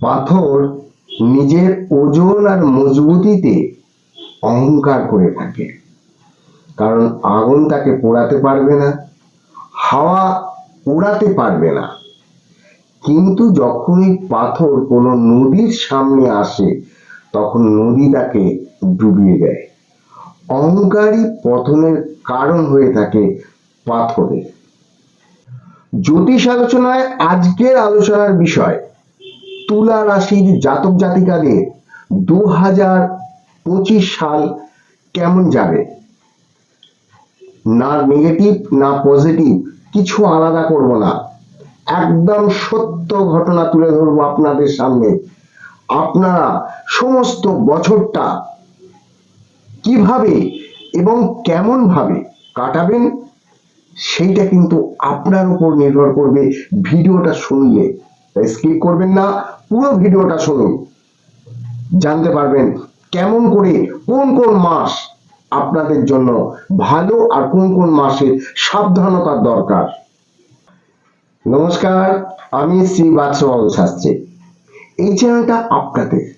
পাথর নিজের ওজন আর মজবুতিতে অহংকার করে থাকে। কারণ আগুন তাকে পোড়াতে পারবে না, হাওয়া উড়াতে পারবে না। কিন্তু যখনই পাথর কোনো নদীর সামনে আসে, তখন নদী তাকে ডুবিয়ে দেয়। অহংকারী পথনের কারণ হয়ে থাকে পাথরে। জ্যোতিষ আলোচনায় আজকের আলোচনার বিষয় তুলা রাশির জাতক জাতিকাদের দু হাজার পঁচিশ সাল কেমন যাবে? না নেগেটিভ না পজিটিভ কিছু আলাদা করব না। একদম সত্য ঘটনা তুলে ধরবো আপনাদের সামনে। আপনারা সমস্ত বছরটা কীভাবে এবং কেমন ভাবে কাটাবেন, সেইটা কিন্তু আপনার উপর নির্ভর করবে ভিডিওটা শুনলে। স্কিপ করবেন না পুরো ভিডিওটা শুনুন। জানতে পারবেন কেমন করে, কোন কোন মাস আপনাদের জন্য ভালো আর কোন কোন মাসে সাবধানতার দরকার। নমস্কার, আমি শ্রী বাদশাহ শাস্ত্রী। এই চ্যানেলটা আপনাদের।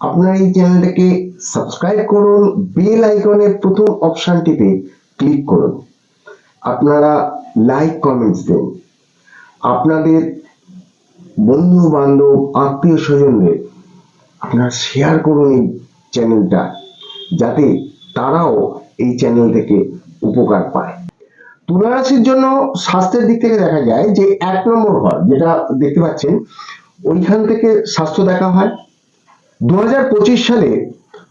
আপনারা এই চ্যানেলটাকে সাবস্ক্রাইব করুন, বেল আইকনের প্রথম অপশানটিতে ক্লিক করুন। আপনারা লাইক, কমেন্টস দিন। আপনাদের বন্ধু বান্ধব আত্মীয় স্বজনদের আপনারা শেয়ার করুন এই চ্যানেলটা যাতে তারাও এই চ্যানেল থেকে উপকার পায়। তুলা রাশির জন্য স্বাস্থ্যের দিক থেকে দেখা যায় যে এক নম্বর ঘর, যেটা দেখতে পাচ্ছেন, ওইখান থেকে স্বাস্থ্য দেখা হয়। দু পঁচিশ সালে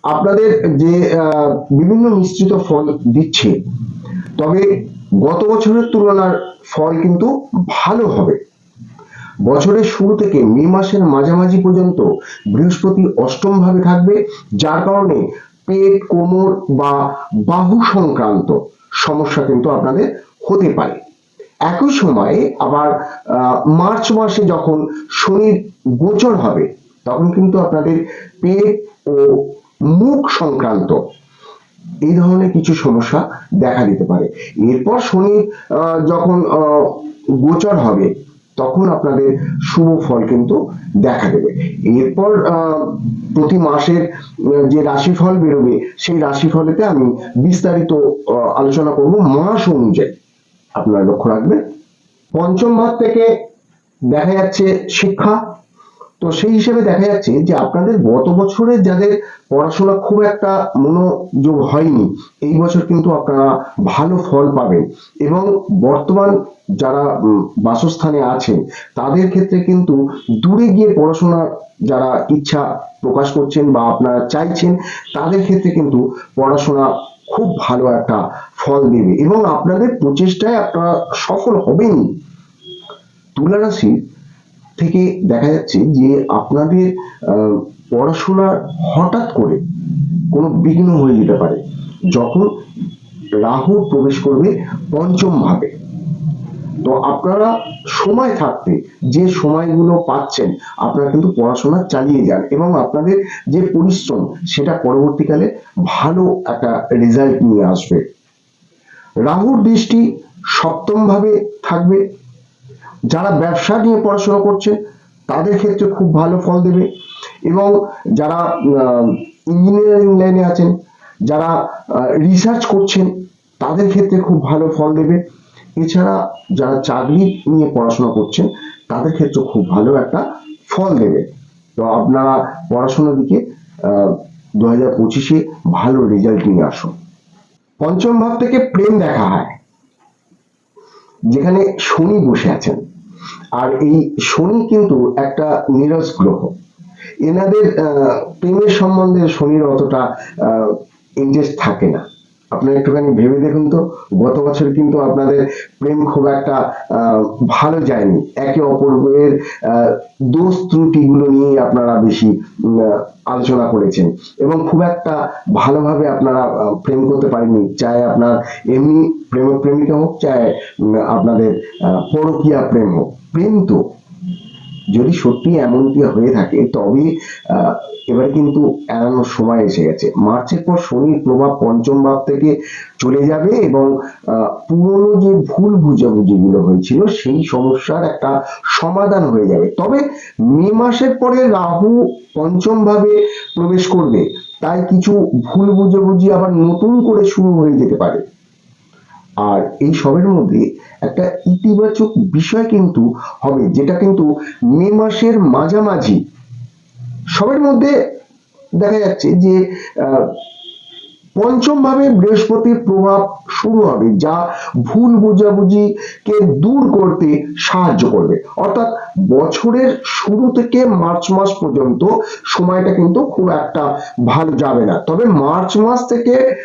আপনাদের যে বিভিন্ন মিশ্রিত ফল দিচ্ছে, তবে গত বছরের তুলনার ফল কিন্তু ভালো হবে। বছরের শুরু থেকে মে মাসের মাঝামাঝি পর্যন্ত বৃহস্পতি অষ্টম ভাবে থাকবে, যার কারণে পেট, কোমর বা বাহু সংক্রান্ত সমস্যা কিন্তু আপনাদের হতে পারে। একই সময়ে আবার মার্চ মাসে যখন শনির গোচর হবে, তখন কিন্তু আপনাদের পেট ও মুখ সংক্রান্ত এই ধরনের কিছু সমস্যা দেখা দিতে পারে। এরপর শনি যখন গোচর হবে তখন আপনাদের শুভ ফল কিন্তু দেখা দেবে। এরপর প্রতি মাসের যে রাশিফল বেরোবে, সেই রাশিফলেতে আমি বিস্তারিত আলোচনা করব মাস অনুযায়ী। আপনারা লক্ষ্য রাখবেন। পঞ্চম ভাগ থেকে দেখা যাচ্ছে শিক্ষা তো সেই হিসেবে দেখা যাচ্ছে যে আপনাদের গত বছরে যাদের পড়াশোনা খুব একটা মনোযোগ হয়নি, এই বছর কিন্তু আপনারা ভালো ফল পাবেন। এবং বর্তমান যারা বাসস্থানে আছেন তাদের ক্ষেত্রে কিন্তু দূরে গিয়ে পড়াশোনা যারা ইচ্ছা প্রকাশ করছেন বা আপনারা চাইছেন, তাদের ক্ষেত্রে কিন্তু পড়াশোনা খুব ভালো একটা ফল দেবে। এবং আপনাদের প্রচেষ্টায় আপনারা সফল হবেনই। তুলা রাশি থেকে দেখা যাচ্ছে যে আপনাদের আহ, পড়াশোনার হঠাৎ করে কোনো বিঘ্ন হয়ে যেতে পারে। যখন রাহু প্রবেশ করবে পঞ্চম ভাবে। তো আপনারা সময় থাকতে যে সময়গুলো পাচ্ছেন আপনারা কিন্তু পড়াশোনা চালিয়ে যান এবং আপনাদের যে পরিশ্রম সেটা পরবর্তীকালে ভালো একটা রেজাল্ট নিয়ে আসবে। রাহুর দৃষ্টি সপ্তম ভাবে থাকবে। যারা ব্যবসা নিয়ে পড়াশোনা করছে, তাদের ক্ষেত্রে খুব ভালো ফল দেবে। এবং যারা ইঞ্জিনিয়ারিং লাইনে আছেন, যারা রিসার্চ করছেন, তাদের ক্ষেত্রে খুব ভালো ফল দেবে। এছাড়া যারা চাকরি নিয়ে পড়াশোনা করছেন, তাদের ক্ষেত্রে খুব ভালো একটা ফল দেবে। তো আপনারা পড়াশোনার দিকে দু হাজার পঁচিশে ভালো রেজাল্ট নিয়ে আসুন। পঞ্চম ভাব থেকে প্রেম দেখা হয়। যেখানে শনি বসে আছেন। আর এই শনি কিন্তু একটা নিরজ গ্রহ। এনাদের প্রেমের সম্বন্ধে শনির অতটা ইন্টারেস্ট থাকে না। আপনারা একটুখানি ভেবে দেখুন তো, গত বছর কিন্তু আপনাদের প্রেম খুব একটা ভালো যায়নি। একে অপরের দোষ ত্রুটিগুলো নিয়ে আপনারা বেশি আলোচনা করেছেন। এবং খুব একটা ভালোভাবে আপনারা প্রেম করতে পারেননি। চাই আপনার এমনি প্রেমিক প্রেমিকা হোক চাই আপনাদের পরকীয়া প্রেম হোক। প্রেম তো। যদি সত্যি এমনটি হয়ে থাকে, তবে এবারে কিন্তু এড়ানোর সময় এসে গেছে। মার্চের পর শনির প্রভাব পঞ্চম ভাব থেকে চলে যাবে এবং পুরনো যে ভুল বুঝাবুঝিগুলো হয়েছিল, সেই সমস্যার একটা সমাধান হয়ে যাবে। তবে মে মাসের পরে রাহু পঞ্চম ভাবে প্রবেশ করবে। তাই কিছু ভুল বুঝাবুঝি আবার নতুন করে শুরু হয়ে যেতে পারে। আর এই সবের মধ্যে একটা ইতিবাচক বিষয় কিন্তু হবে যেটা কিন্তু মে মাসের মাঝামাঝি। সবের মধ্যে দেখা যাচ্ছে যে আহ, পঞ্চম ভাবে বৃহস্পতির প্রভাব শুরু হবে, যা ভুল বোঝাবুঝিকে দূর করতে সাহায্য করবে। অর্থাৎ বছরের শুরু থেকে মার্চ মাস পর্যন্ত সময়টা কিন্তু খুব একটা ভালো যাবে না। তবে মার্চ মাস থেকে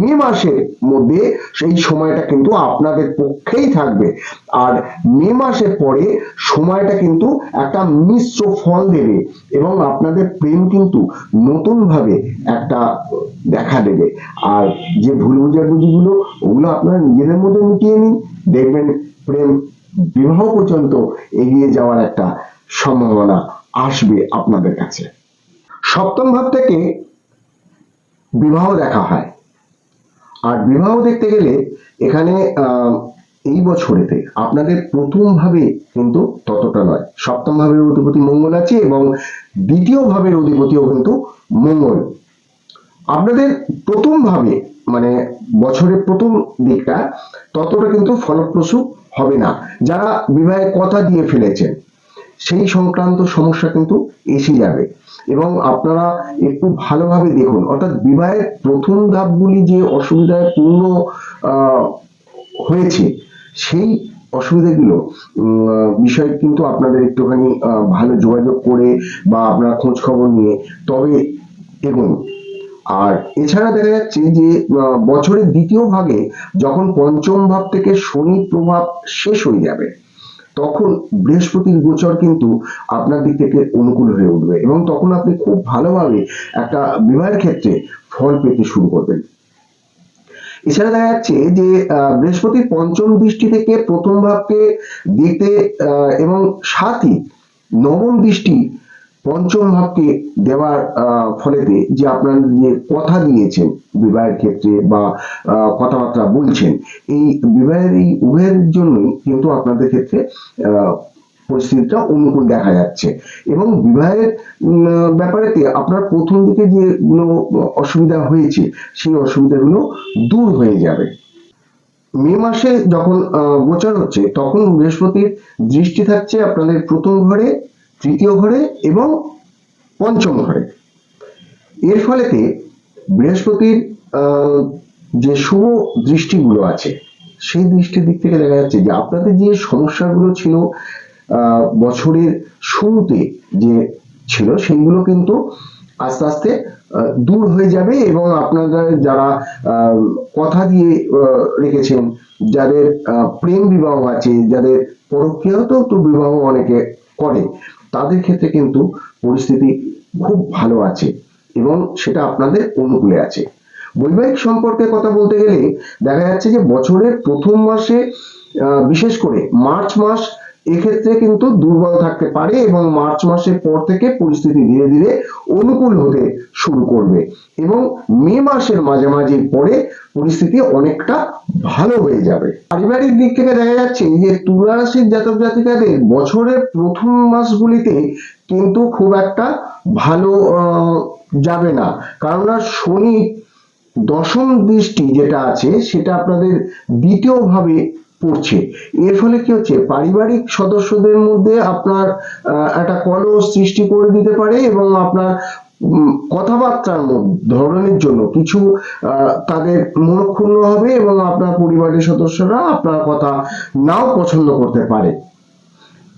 মে মাসের মধ্যে সেই সময়টা কিন্তু আপনাদের পক্ষেই থাকবে। আর মে মাসের পরে সময়টা কিন্তু একটা মিশ্র ফল দেবে এবং আপনাদের প্রেম কিন্তু নতুন ভাবে একটা দেখা দেবে। আর যে ভুল বুঝাবুঝিগুলো, ওগুলো আপনারা নিজেদের মধ্যে মিটিয়ে নিন। দেখবেন প্রেম বিবাহ পর্যন্ত এগিয়ে যাওয়ার একটা সম্ভাবনা আসবে আপনাদের কাছে। সপ্তম ভাব থেকে বিবাহ দেখা হয়। আর বিবাহ দেখতে গেলে এখানে এই বছরেতে আপনাদের প্রথম ভাবে কিন্তু ততটা নয়। সপ্তম ভাবের অধিপতি মঙ্গল আছে এবং দ্বিতীয় ভাবের অধিপতিও কিন্তু মঙ্গল। আপনাদের প্রথম ভাবে মানে বছরের প্রথম দিকটা ততটা কিন্তু ফলপ্রসূ হবে না। যারা বিবাহের কথা দিয়ে ফেলেছেন, সেই সংক্রান্ত সমস্যা কিন্তু এসে যাবে। এবং আপনারা একটু ভালোভাবে দেখুন, অর্থাৎ বিবাহের প্রথম ধাপগুলি যে অসুবিধায় পূর্ণ হয়েছে, সেই অসুবিধাগুলো বিষয়ে কিন্তু আপনাদের একটুখানি ভালো যোগাযোগ করে বা আপনার খোঁজ খবর নিয়ে, তবে এগুন আর এছাড়া দেখা যাচ্ছে যে বছরের দ্বিতীয় ভাগে যখন পঞ্চম ভাব থেকে শনি প্রভাব শেষ হয়ে যাবে তখন বৃহস্পতির গোচর কিন্তু আপনার দিক থেকে অনুকূল হয়ে উঠবে এবং তখন আপনি খুব ভালোভাবে একটা বিবাহের ক্ষেত্রে ফল পেতে শুরু করবেন। এছাড়া দেখা যাচ্ছে যে আহ, বৃহস্পতির পঞ্চম দৃষ্টি থেকে প্রথম ভাবকে দিতে এবং সাথই নবম দৃষ্টি পঞ্চম ভাবকে দেওয়ার ফলেতে যে আপনার যে কথা দিয়েছেন বিবাহের ক্ষেত্রে বা কথাবার্তা বলছেন, এই বিবাহের, এই উভয়ের জন্যই কিন্তু আপনাদের ক্ষেত্রে পরিস্থিতিটা অনুকূল দেখা যাচ্ছে। এবং বিবাহের ব্যাপারেতে আপনার প্রথম দিকে যেগুলো অসুবিধা হয়েছে, সেই অসুবিধাগুলো দূর হয়ে যাবে। মে মাসে যখন গোচর হচ্ছে, তখন বৃহস্পতির দৃষ্টি থাকছে আপনাদের প্রথম ঘরে তৃতীয় ঘরে এবং পঞ্চম ঘরে। এর ফলেতে বৃহস্পতির যে শুভ দৃষ্টিগুলো আছে, সেই দৃষ্টির দিক থেকে দেখা যাচ্ছে যে আপনাদের যে সমস্যাগুলো ছিল বছরের শুরুতে যে ছিল সেইগুলো কিন্তু আস্তে আস্তে দূর হয়ে যাবে এবং আপনারা যারা কথা দিয়ে রেখেছেন, যাদের প্রেম বিবাহ আছে, যাদের পরকীয়ত তো বিবাহ অনেকে করে তাদের ক্ষেত্রে কিন্তু পরিস্থিতি খুব ভালো আছে এবং সেটা আপনাদের অনুকূলে আছে। বৈবাহিক সম্পর্কে কথা বলতে গেলে দেখা যাচ্ছে যে বছরের প্রথম মাসে বিশেষ করে মার্চ মাস এক্ষেত্রে কিন্তু দুর্বল থাকতে পারে এবং মার্চ মাসের পর থেকে পরিস্থিতি ধীরে ধীরে অনুকূল হতে শুরু করবে এবং মে মাসের মাঝামাঝি পরে পরিস্থিতি অনেকটা ভালো হয়ে যাবে। পারিবারিক দিক থেকে দেখা যাচ্ছে যে তুলা রাশির জাতক জাতিকাদের বছরের প্রথম মাসগুলিতে কিন্তু খুব একটা ভালো যাবে না। কারণ শনি দশম দৃষ্টি যেটা আছে সেটা আপনাদের দ্বিতীয় ভাবে পড়ছে। এর ফলে কি হচ্ছে? পারিবারিক সদস্যদের মধ্যে আপনার একটা কলহ সৃষ্টি করে দিতে পারে এবং আপনার কথাবার্তার ধরনের জন্য কিছু তাদের মনক্ষুণ্ণ হবে এবং আপনার পরিবারের সদস্যরা আপনার কথা নাও পছন্দ করতে পারে।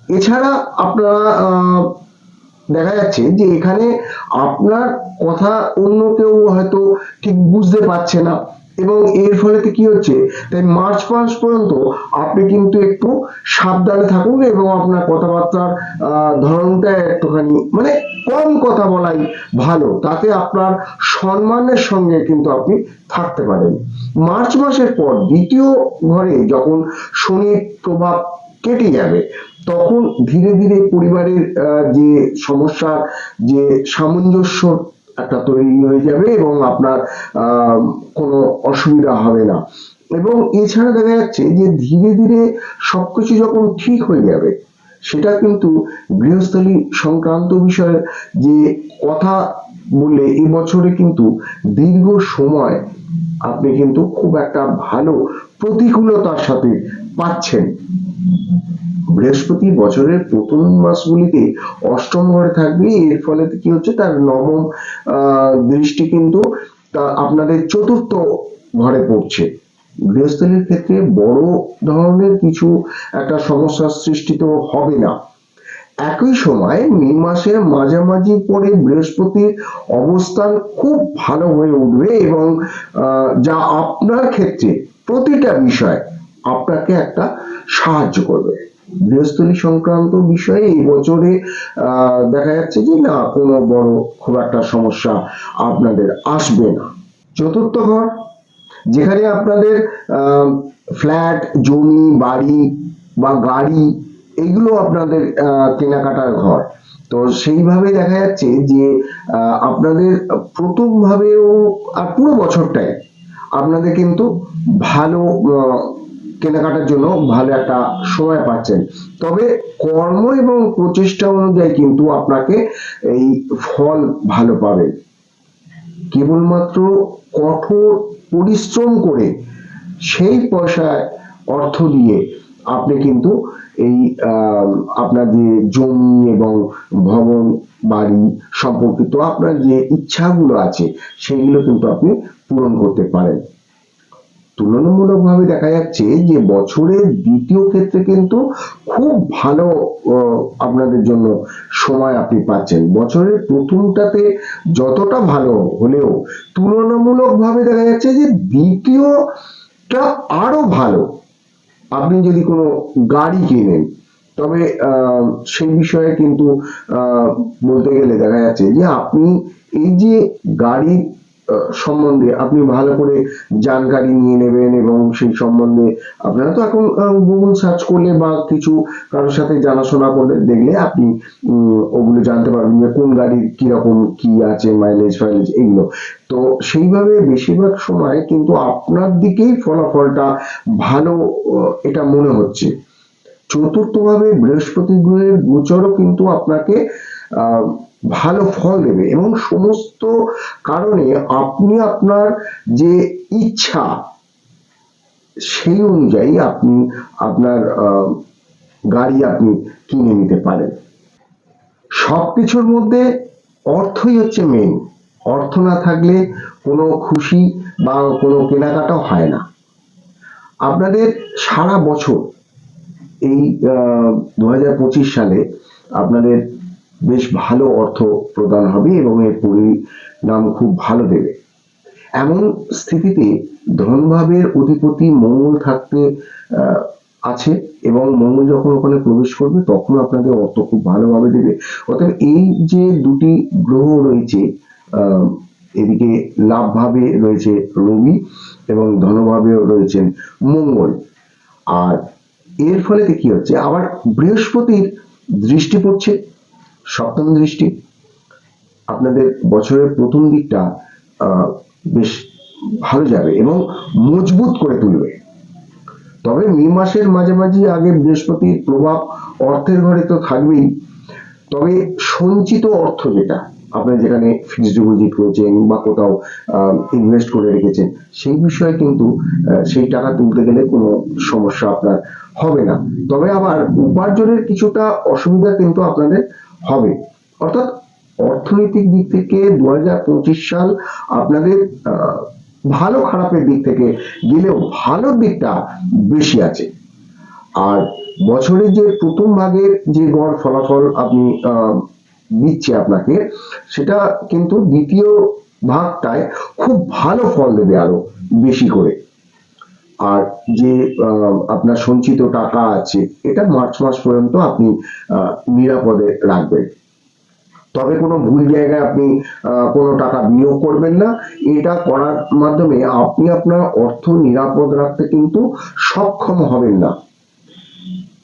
এছাড়া আপনারা দেখা যাচ্ছে যে এখানে আপনার কথা অন্য কেউ হয়তো ঠিক বুঝতে পারছে না। এবং এর ফলে কি হচ্ছে? তাই মার্চ মাস পর্যন্ত আপনি কিন্তু একটু সাবধানে থাকুন এবং আপনার কথাবার্তার ধরনটা একটুখানি মানে কম কথা বলাই ভালো। তাতে আপনার সম্মানের সঙ্গে কিন্তু আপনি থাকতে পারেন। মার্চ মাসের পর দ্বিতীয় ঘরে যখন শনির প্রভাব কেটে যাবে, তখন ধীরে ধীরে পরিবারের যে সমস্যার, যে সামঞ্জস্য একটা তৈরি হয়ে যাবে এবং আপনার কোনো অসুবিধা হবে না। এবং এছাড়া দেখা যাচ্ছে যে ধীরে ধীরে সবকিছু যখন ঠিক হয়ে যাবে, সেটা কিন্তু গৃহস্থলী সংক্রান্ত বিষয়ে যে কথা বললে এই বছরে কিন্তু দীর্ঘ সময় আপনি কিন্তু খুব একটা ভালো প্রতিকূলতার সাথে পাচ্ছেন। বৃহস্পতি বছরের প্রথম মাসগুলিতে অষ্টম ঘরে থাকবে। এর ফলে কি হচ্ছে? তার নবম দৃষ্টি কিন্তু আপনাদের চতুর্থ ঘরে পড়ছে। গৃহস্থলীর ক্ষেত্রে বড় ধরনের কিছু একটা সমস্যার সৃষ্টি তো হবে না। একই সময় মে মাসের মাঝামাঝি পরে বৃহস্পতির অবস্থান খুব ভালো হয়ে উঠবে এবং যা আপনার ক্ষেত্রে প্রতিটা বিষয় আপনাকে একটা সাহায্য করবে। গৃহস্থলী সংক্রান্ত বিষয়ে এই বছরে দেখা যাচ্ছে যে না, কোনো বড় খুব একটা সমস্যা আপনাদের আসবে না। চতুর্থ ঘর, যেখানে আপনাদের ফ্ল্যাট, জমি, বাড়ি বা গাড়ি, এগুলো আপনাদের কেনাকাটার ঘর। তো সেইভাবে দেখা যাচ্ছে যে আপনাদের প্রথম ভাবেও আর পুরো বছরটাই আপনাদের কিন্তু ভালো কেনাকাটার জন্য ভালো একটা সময় পাচ্ছেন। তবে কর্ম এবং প্রচেষ্টা অনুযায়ী কিন্তু আপনাকে এই ফল ভালো পাবেন কেবলমাত্র কঠোর পরিশ্রম করে সেই পয়সায় অর্থ দিয়ে আপনি কিন্তু এই আপনার যে জমি এবং ভবন, বাড়ি সম্পর্কিত আপনার যে ইচ্ছাগুলো আছে, সেগুলো কিন্তু আপনি পূরণ করতে পারেন। তুলনামূলকভাবে দেখা যাচ্ছে যে বছরের দ্বিতীয় ক্ষেত্রে কিন্তু খুব ভালো আপনাদের জন্য সময় আপনি পাচ্ছেন। বছরের প্রথমটাতে যতটা ভালো হলেও তুলনামূলকভাবে দেখা যাচ্ছে যে দ্বিতীয়টা আরও ভালো। আপনি যদি কোনো গাড়ি কেনেন, তবে সেই বিষয়ে কিন্তু বলতে গেলে দেখা যাচ্ছে যে আপনি এই যে গাড়ির সম্বন্ধে আপনি ভালো করে জানকারি নিয়ে নেবেন এবং সেই সম্বন্ধে আপনারা তো এখন গুগল সার্চ করলে বা কিছু কারোর সাথে জানাশোনা করলে দেখলে আপনি ওগুলো জানতে পারবেন যে কোন গাড়ির কীরকম কি আছে মাইলেজ ফাইলেজ এগুলো। তো সেইভাবে বেশিরভাগ সময় কিন্তু আপনার দিকেই ফলাফলটা ভালো এটা মনে হচ্ছে। চতুর্থভাবে বৃহস্পতি গ্রহের গোচরও কিন্তু আপনাকে আহ, ভালো ফল দেবে। এবং সমস্ত কারণে আপনি আপনার যে ইচ্ছা, সেই অনুযায়ী আপনি আপনার গাড়ি আপনি কিনে নিতে পারেন। সবকিছুর মধ্যে অর্থই হচ্ছে মেন অর্থ না থাকলে কোনো খুশি বা কোনো কেনাকাটাও হয় না। আপনাদের সারা বছর এই দু হাজার পঁচিশ সালে আপনাদের বেশ ভালো অর্থ প্রদান হবে এবং এর পরিণাম খুব ভালো দেবে। এমন স্থিতিতে ধনভাবের অধিপতি মঙ্গল থাকতে আছে এবং মঙ্গল যখন ওখানে প্রবেশ করবে তখন আপনাদের অর্থ খুব ভালোভাবে দেবে। অর্থাৎ এই যে দুটি গ্রহ রয়েছে এদিকে লাভ ভাবে রয়েছে রবি এবং ধনভাবেও রয়েছেন মঙ্গল। আর এর ফলে কি হচ্ছে? আবার বৃহস্পতির দৃষ্টি পড়ছে সপ্তম দৃষ্টি। আপনাদের বছরের প্রথম দিকটা বেশ ভালো যাবে এবং মজবুত করে তুলবে। তবে মে মাসের মাঝামাঝি আগে বৃহস্পতির প্রভাব অর্থের ঘরে তো থাকবেই। তবে সঞ্চিত অর্থ যেটা, আপনার যেখানে ফিক্সড ডিপোজিট করেছেন বা কোথাও ইনভেস্ট করে রেখেছেন, সেই বিষয়ে কিন্তু সেই টাকা তুলতে গেলে কোনো সমস্যা আপনার হবে না। তবে আবার উপার্জনের কিছুটা অসুবিধা কিন্তু আপনাদের হবে। অর্থাৎ অর্থনৈতিক দিক থেকে দু হাজার পঁচিশ সাল আপনাদের ভালো খারাপের দিক থেকে গেলেও ভালো দিকটা বেশি আছে। আর বছরের যে প্রথম ভাগের যে গড় ফলাফল আপনি দিচ্ছে আপনাকে, সেটা কিন্তু দ্বিতীয় ভাগটায় খুব ভালো ফল দেবে আরও বেশি করে। আর যে আপনার সঞ্চিত টাকা আছে, এটা মার্চ মাস পর্যন্ত আপনি নিরাপদে রাখবেন। তবে কোনো ভুল জায়গায় আপনি কোনো টাকা বিনিয়োগ করবেন না। এটা করার মাধ্যমে আপনি আপনার অর্থ নিরাপদ রাখতে কিন্তু সক্ষম হবেন না।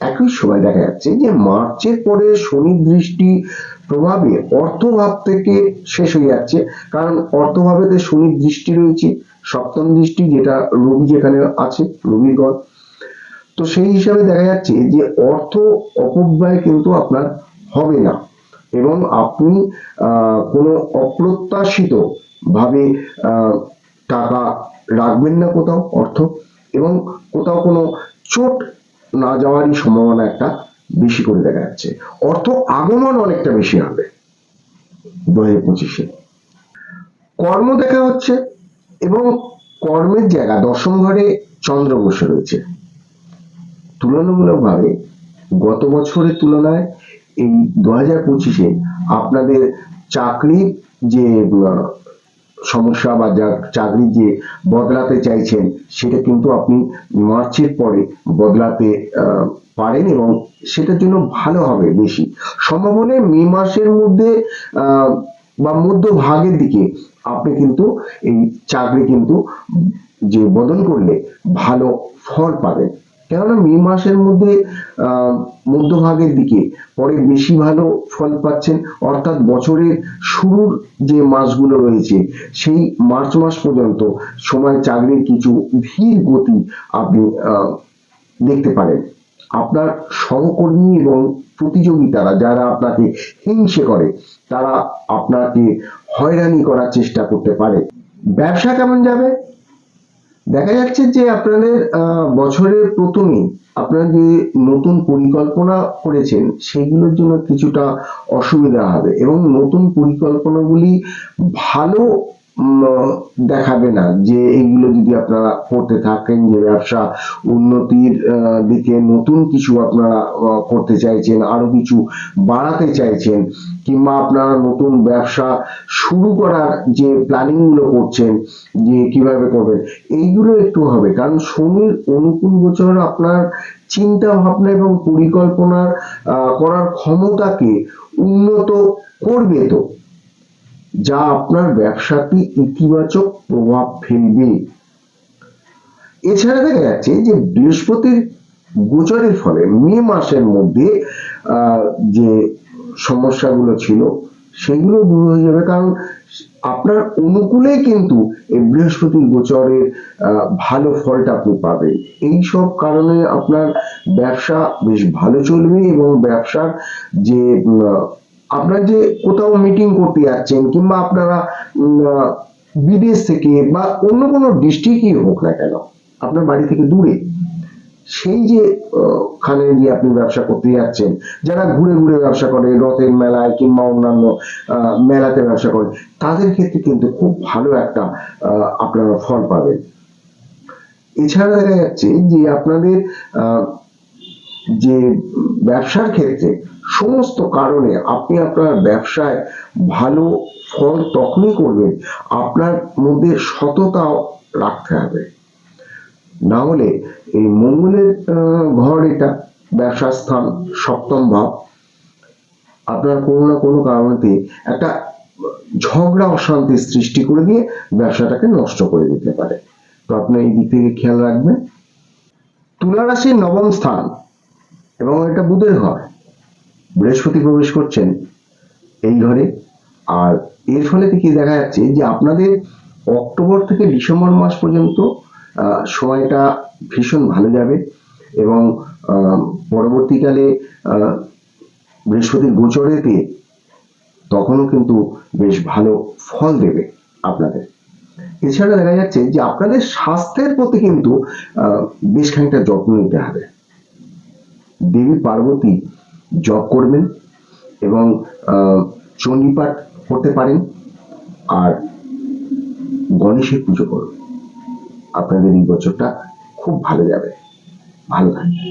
একই সময় দেখা যাচ্ছে যে মার্চের পরে শনি দৃষ্টি প্রভাবে অর্থভাব থেকে শেষ হয়ে যাচ্ছে। কারণ অর্থভাবেতে শনি দৃষ্টি রয়েছে, সপ্তম দৃষ্টি যেটা রবি যেখানে আছে, রবির ঘর তো সেই হিসাবে দেখা যাচ্ছে যে অর্থ অপব্যয় কিন্তু আপনার হবে না। এবং আপনি কোনো অপ্রত্যাশিত ভাবে টাকা রাখবেন না কোথাও অর্থ। এবং কোথাও কোনো চোট না যাওয়ারই সম্ভাবনা একটা বেশি করে দেখা যাচ্ছে। অর্থ আগমন অনেকটা বেশি হবে দু হাজার পঁচিশে। কর্ম দেখা হচ্ছে এবং কর্মের জায়গা দশম ঘরে চন্দ্র বসে রয়েছে। তুলনামূলকভাবে গত বছরের তুলনায় এই দু হাজার পঁচিশে আপনাদের চাকরির যে সমস্যা বা চাকরি যে বদলাতে চাইছেন সেটা কিন্তু আপনি মার্চের পরে বদলাতে আহ, পারেন এবং সেটার জন্য ভালো হবে বেশি। সম্ভব হলে মে মাসের মধ্যে বা মধ্য ভাগের দিকে আপনি কিন্তু এই চাকরি কিন্তু যে বদল করলে ভালো ফল পাবেন। কেননা মে মাসের মধ্যে মধ্যভাগের দিকে পরে বেশি ভালো ফল পাচ্ছেন। অর্থাৎ বছরের শুরুর যে মাসগুলো রয়েছে, সেই মার্চ মাস পর্যন্ত সময় চাকরির কিছু ধীর গতি আপনি দেখতে পারেন। আপনার সহকর্মী এবং প্রতিযোগিতারা যারা আপনাকে হিংসে করে, তারা আপনাকে হয়রানি করার চেষ্টা করতে পারে। ব্যবসা কেমন যাবে? দেখা যাচ্ছে যে আপনাদের বছরের প্রথমে আপনারা যে নতুন পরিকল্পনা করেছেন, সেগুলোর জন্য কিছুটা অসুবিধা হবে এবং নতুন পরিকল্পনাগুলি ভালো দেখাবে না যে এইগুলো যদি আপনারা করতে থাকেন, যে ব্যবসা উন্নতির দিকে নতুন কিছু আপনারা করতে চাইছেন, আরও কিছু বাড়াতে চাইছেন, কিংবা আপনারা নতুন ব্যবসা শুরু করার যে প্ল্যানিংগুলো করছেন, যে কীভাবে করবেন, এইগুলো একটু হবে। কারণ শনির অনুকূল গোচর আপনার চিন্তা ভাবনা এবং পরিকল্পনার করার ক্ষমতাকে উন্নত করবে তো। যা আপনার ব্যবসাতে ইতিবাচক প্রভাব ফেলবে। এছাড়া দেখা যাচ্ছে যে বৃহস্পতির গোচরের ফলে মে মাসের মধ্যে যে সমস্যাগুলো ছিল, সেগুলো দূর হয়ে যাবে। কারণ আপনার অনুকূলে কিন্তু এই বৃহস্পতির গোচরের ভালো ফলটা আপনি পাবেন। এই সব কারণে আপনার ব্যবসা বেশ ভালো চলবে এবং ব্যবসার যে আপনার যে কোথাও মিটিং করতে যাচ্ছেন কিংবা আপনারা বিদেশ থেকে বা অন্য কোনো ডিস্ট্রিক্টই হোক না কেন, আপনার বাড়ি থেকে দূরে, সেই যে খানে যে আপনি ব্যবসা করতে যাচ্ছেন, যারা ঘুরে ঘুরে ব্যবসা করে, রথের মেলায় কিংবা অন্যান্য মেলাতে ব্যবসা করে, তাদের ক্ষেত্রে কিন্তু খুব ভালো একটা আপনারা ফল পাবেন। এছাড়া দেখা যাচ্ছে যে আপনাদের যে ব্যবসার ক্ষেত্রে সমস্ত কারণে আপনি আপনার ব্যবসায় ভালো ফল তখনই করবেন, আপনার মধ্যে সততা রাখতে হবে। না হলে এই মঙ্গলের ঘর এটা ব্যবসা স্থান, সপ্তম ভাব। আপনার কোনো না কোনো কারণেতে একটা ঝগড়া অশান্তির সৃষ্টি করে দিয়ে ব্যবসাটাকে নষ্ট করে দিতে পারে। তো আপনি এই দিক থেকে খেয়াল রাখবেন। তুলা রাশির নবম স্থান, এবং এটা বুধের ঘর। বৃহস্পতি প্রবেশ করছেন এই ঘরে। আর এর ফলে কি দেখা যাচ্ছে যে আপনাদের অক্টোবর থেকে ডিসেম্বর মাস পর্যন্ত সময়টা ভীষণ ভালো যাবে এবং পরবর্তীকালে বৃহস্পতির গোচরেতে তখনও কিন্তু বেশ ভালো ফল দেবে আপনাদের। এছাড়া দেখা যাচ্ছে যে আপনাদের স্বাস্থ্যের প্রতি কিন্তু বেশ খানিকটা যত্ন নিতে হবে। দেবী পার্বতী জপ করবেন এবং চণ্ডীপাঠ করতে পারেন আর গণেশের পুজো করুন। আপনাদের এই বছরটা খুব ভালো যাবে। ভালো থাকবে